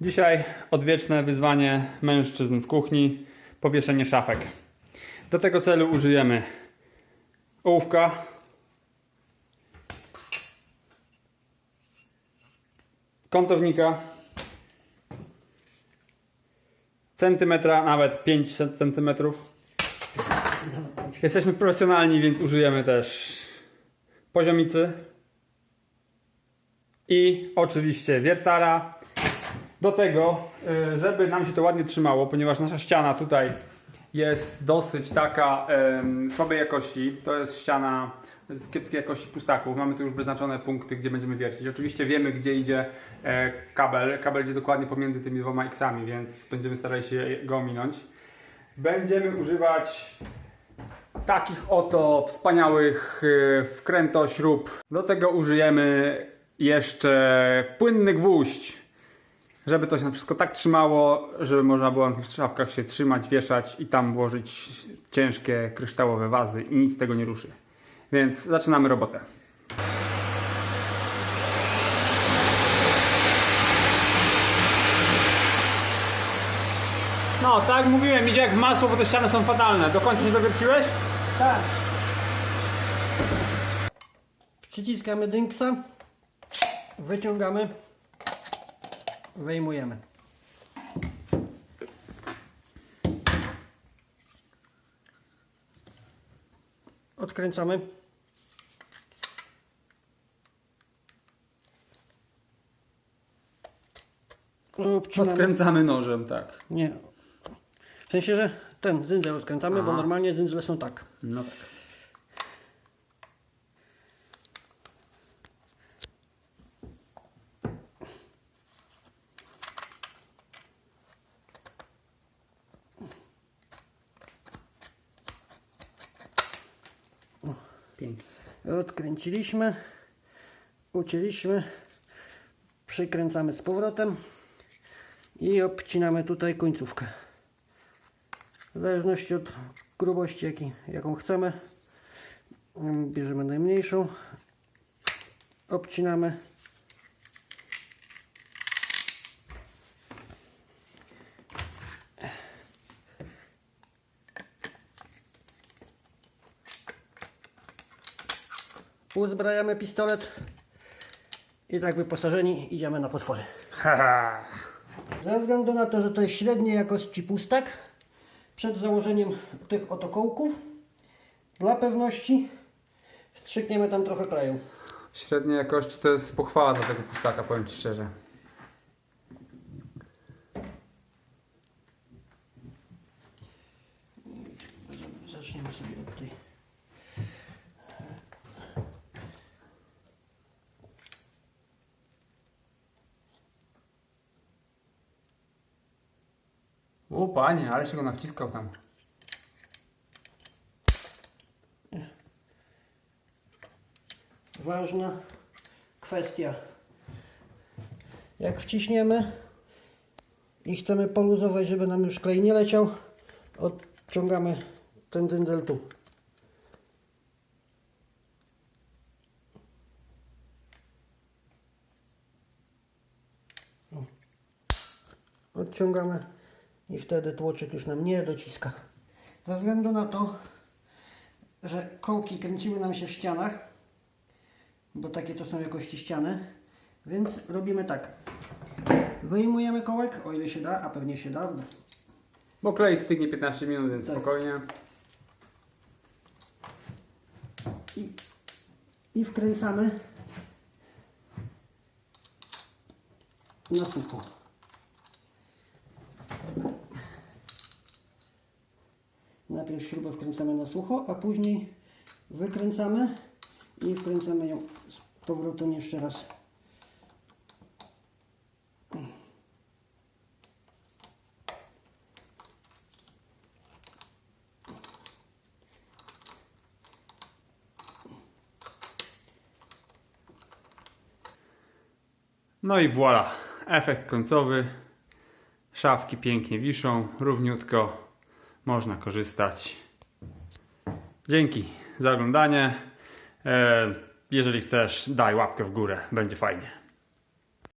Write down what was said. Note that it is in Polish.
Dzisiaj odwieczne wyzwanie mężczyzn w kuchni powieszenie szafek. Do tego celu użyjemy ołówka, kątownika, centymetra, nawet 5 centymetrów. Jesteśmy profesjonalni, więc użyjemy też poziomicy i oczywiście wiertara. Do tego, y, żeby nam się to ładnie trzymało, ponieważ nasza ściana tutaj jest dosyć taka em, słabej jakości. To jest ściana z kiepskiej jakości pustaków. Mamy tu już wyznaczone punkty, gdzie będziemy wiercić. Oczywiście wiemy, gdzie idzie e, kabel. Kabel idzie dokładnie pomiędzy tymi dwoma X-ami, więc będziemy starali się go ominąć. Będziemy używać takich oto wspaniałych y, wkrętośrub. Do tego użyjemy jeszcze płynny gwóźdź, żeby to się wszystko tak trzymało, żeby można było na tych szafkach się trzymać, wieszać i tam włożyć ciężkie kryształowe wazy i nic z tego nie ruszy. Więc zaczynamy robotę. No, tak jak mówiłem, idzie jak w masło, bo te ściany są fatalne. Do końca nie dowierciłeś? Tak. Przyciskamy dynksa, wyciągamy, wyjmujemy. Odkręcamy. Obcinamy. Odkręcamy nożem, tak. Nie. W sensie, że ten dzyndzel odkręcamy, bo Aha. normalnie dzyndzle są tak. No tak. Pięknie. Odkręciliśmy, ucięliśmy, przykręcamy z powrotem i obcinamy tutaj końcówkę. W zależności od grubości, jaki, jaką chcemy, mm, bierzemy najmniejszą, obcinamy. Uzbrajamy pistolet i tak wyposażeni idziemy na potwory. Ze względu na to, że to jest średniej jakości pustak, przed założeniem tych oto kołków, dla pewności wstrzykniemy tam trochę kleju. Średniej jakości to jest pochwała dla tego pustaka, powiem Ci szczerze. O panie, ale się go nawciskał tam. Ważna kwestia. Jak wciśniemy i chcemy poluzować, żeby nam już klej nie leciał, odciągamy ten dyndel tu. Odciągamy i wtedy tłoczek już nam nie dociska. Ze względu na to, że kołki kręciły nam się w ścianach, bo takie to są jakości ściany, więc robimy tak. Wyjmujemy kołek, o ile się da, a pewnie się da. Bo klej stygnie 15 minut, więc Tak. spokojnie. I, i wkręcamy na sucho. Najpierw śrubę wkręcamy na sucho, a później wykręcamy i wkręcamy ją z powrotem jeszcze raz. No i voilà, efekt końcowy. Szafki pięknie wiszą, równiutko. Można korzystać. Dzięki za oglądanie. E, Jeżeli chcesz, daj łapkę w górę, będzie fajnie.